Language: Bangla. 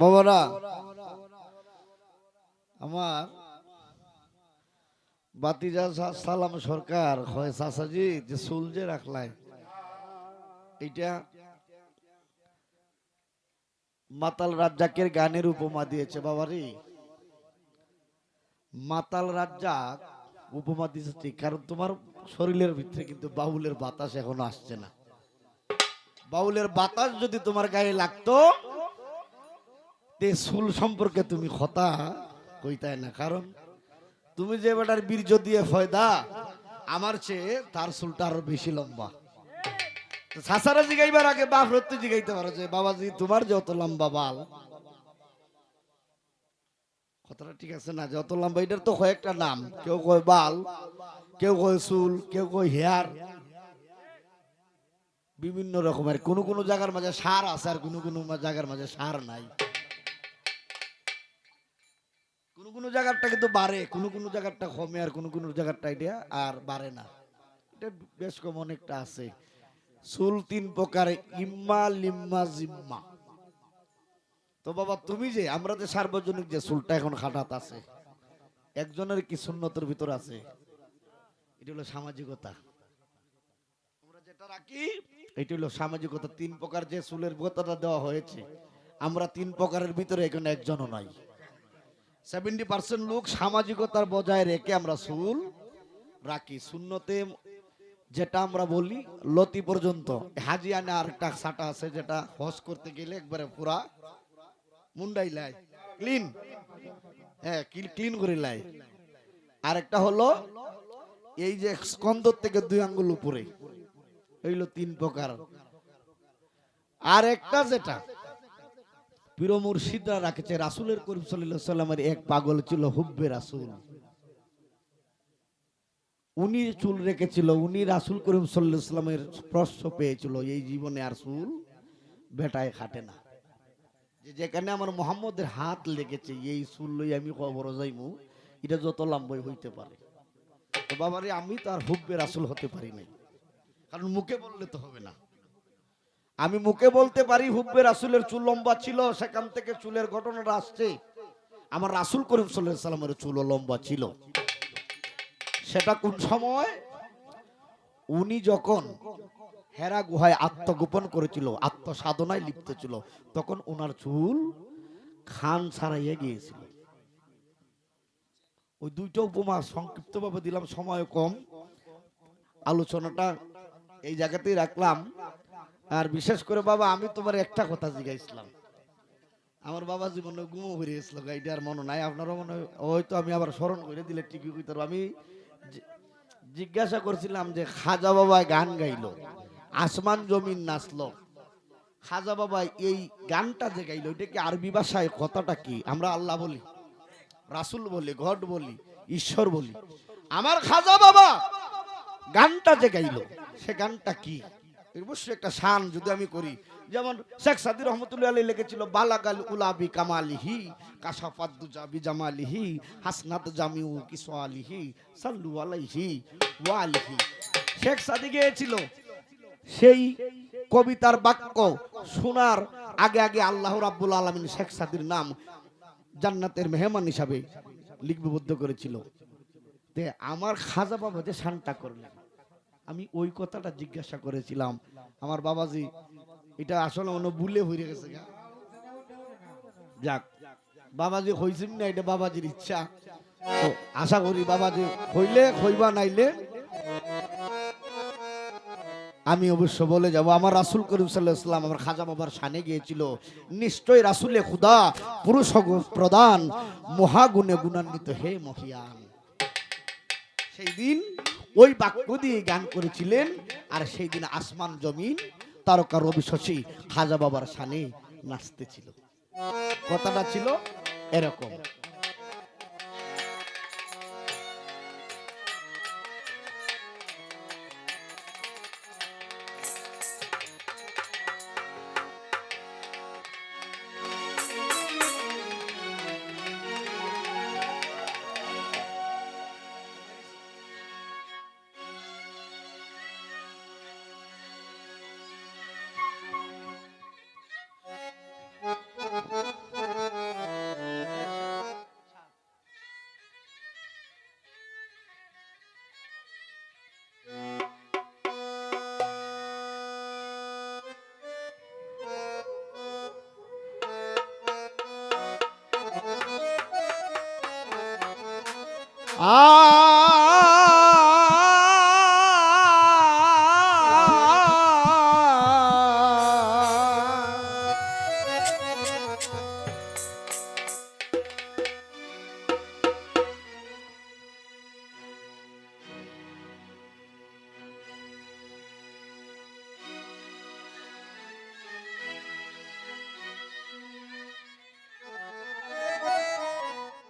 বাবারা, আমার বাতিজা সালাম সরকার হয় চাচাজি, যে চুল যে রাখলাই এটা মাতাল রাজ্জাকের গানের উপমা দিয়েছে, বাবারি। মাতাল রাজ্জাক উপমা দিয়েছে ঠিক, কারণ তোমার শরীরের ভিতরে কিন্তু বাউলের বাতাস এখনও আসছে না। বাউলের বাতাস যদি তোমার গায়ে লাগতো তে সম্পর্কে তুমি কথা কইতাই না? কারণ তুমি যে বেটার বীর্য দিয়ে ফয়দা, আমার চেয়ে তার চুলটা আরও বেশি লম্বা। সাসারা জিগাইবার আগে বাপ রত্তে জিগাইতে পারো যে, বাবাজি, তোমার যত লম্বা বাল। কথাটা ঠিক আছে না? যত লম্বা, এটার তো কয়েকটা নাম। কেউ কয় বাল, কেউ কয় চুল কেউ কয় হেয়ার। বিভিন্ন রকমের। কোন কোন জায়গার মাঝে সার আছে আর কোন কোন জায়গার মাঝে সার নাই। কোন জায়গাটা কিন্তু বাড়ে, কোন কোন জায়গাটা কমে আর কোন কোন জায়গাটা এটা আর বাড়ে না। এটা বেশ কম অনেকটা আছে। চুল তিন প্রকার, ইম্মা, লিম্মা, জিম্মা। তো বাবা, তুমি যে, আমরা যে সার্বজনিক যে চুলটা এখন খাটাত আছে, একজনের কি সুন্নতের ভিতর আছে? এটা হলো সামাজিকতা। আমরা যেটা রাখি, এটা হলো সামাজিকতা। তিন প্রকার যে চুলের কথাটা দেওয়া হয়েছে, আমরা তিন প্রকারের ভিতরে এখানে একজনও নাই। সেভেন্টি পার্সেন্ট লোক সামাজিকতার বজায় রেখে আমরা চুল রাখি। শূন্যতে যেটা আমরা বলি, লতি পর্যন্ত। হাজি আনে আর একটা সাটা আছে যেটা হস করতে গেলে একবারে পুরা মুন্ডাই লাই। ক্লিন। হ্যাঁ ক্লিন করে লাই। আর একটা হলো এই যে স্কন্দর থেকে দুই আঙ্গুল উপরে এইগুলো তিন প্রকার। আর একটা যেটা পীর মুর্শিদরা রাখেছে, রাসুলের করিম সাল্লামের এক পাগল ছিল হুব্বে রাসুল। উনি চুল রেখেছিল, উনি রাসুল করিম সাল্লামের স্পর্শ পেয়েছিল, এই জীবনে আর চুল বেটায় খাটে না। যেখানে আমার মোহাম্মদের হাত লেগেছে, এই চুল লই আমি খবর যাইমু, এটা যত লম্বই হইতে পারে। তো বাবারে, আমি তো আর হুব্বে রাসুল হতে পারি নাই। কারণ মুখে বললে তো হবে না। আমি মুখে বলতে পারি, হুব্বে রাসুলের চুল লম্বা ছিল, সেখান থেকে চুলের ঘটনাটা আসছে। আমার রাসুল করিম সাল্লামের চুলও লম্বা ছিল। সেটা কোন সময়? উনি যখন হেরা গুহায় আত্মগোপন করেছিল, আত্মসাধনায় লিপ্ত ছিল, তখন ওনার চুল খান ছাড়াইয়া গিয়েছিল। ওই দুইটা উপমা সংক্ষিপ্তভাবে দিলাম সময় কম। আলোচনাটা এই জায়গাতেই রাখলাম। আর বিশেষ করে বাবা, আমি তোমার একটা কথা জিজ্ঞাসলাম আমার বাবা জীবনে গুমো হয়ে গেছিল এটা আর মনে নাই। আপনারও মনে হয়, হয়তো আমি আবার স্মরণ করে দিলে ঠিকই কইতে। আমি জিজ্ঞাসা করছিলাম যে, খাজা বাবা গান গাইলো, আসমান জমিন নাচলো। খাজা বাবা এই গানটা যে গাইলো, এটা কি আরবি ভাষায় কথাটা কি? আমরা আল্লাহ বলি, রাসুল বলি ঘট বলি, ঈশ্বর বলি। আমার খাজা বাবা গানটা যে গাইলো, সে গানটা কি? অবশ্যই একটা শান যদি আমি করি। যেমন শেখ সাদি রহমতুল্লাহ আলী লিখেছিল, বালাগাল উলাবি কামালিহি কাসাফাদ্দু জাবি জামালিহি, হাসনাত জামিউ কিসওয়ালিহি, সাল্লু আলাইহি ওয়ালিহি। শেখ সাদি গিয়েছিল, সেই কবিতার বাক্য শোনার আগে আগে আল্লাহ রাব্বুল আলামিন শেখ সাদির নাম জান্নাতের মেহমান হিসাবে লিপিবদ্ধ করেছিল। তে আমার খাজা বাবা যে শানটা করলেন। আমি ওই কথাটা জিজ্ঞাসা করেছিলাম। আমার বাবাজি, এটা আসলে অন্য বুলে হয়ে গেছে যাক, বাবাজি হইছেন না, এটা বাবাজির ইচ্ছা। আশা করি বাবাজি হইলে, হইবা নাইলে আমি অবশ্য বলে যাব, আমার রাসুল করিম সাল্লাহাম আমার খাজা বাবার সানে গিয়েছিল। নিশ্চয় রাসুলে খুদা, পুরুষ প্রদান মহাগুণে গুণান্বিত হে মহিয়ান। সেই দিন ওই বাক্য দিয়ে গান করেছিলেন, আর সেই দিন আসমান জমিন, তারকা রবি শশী, খাজা বাবার সানে নাচতেছিল। কথাটা ছিল এরকম। Ah!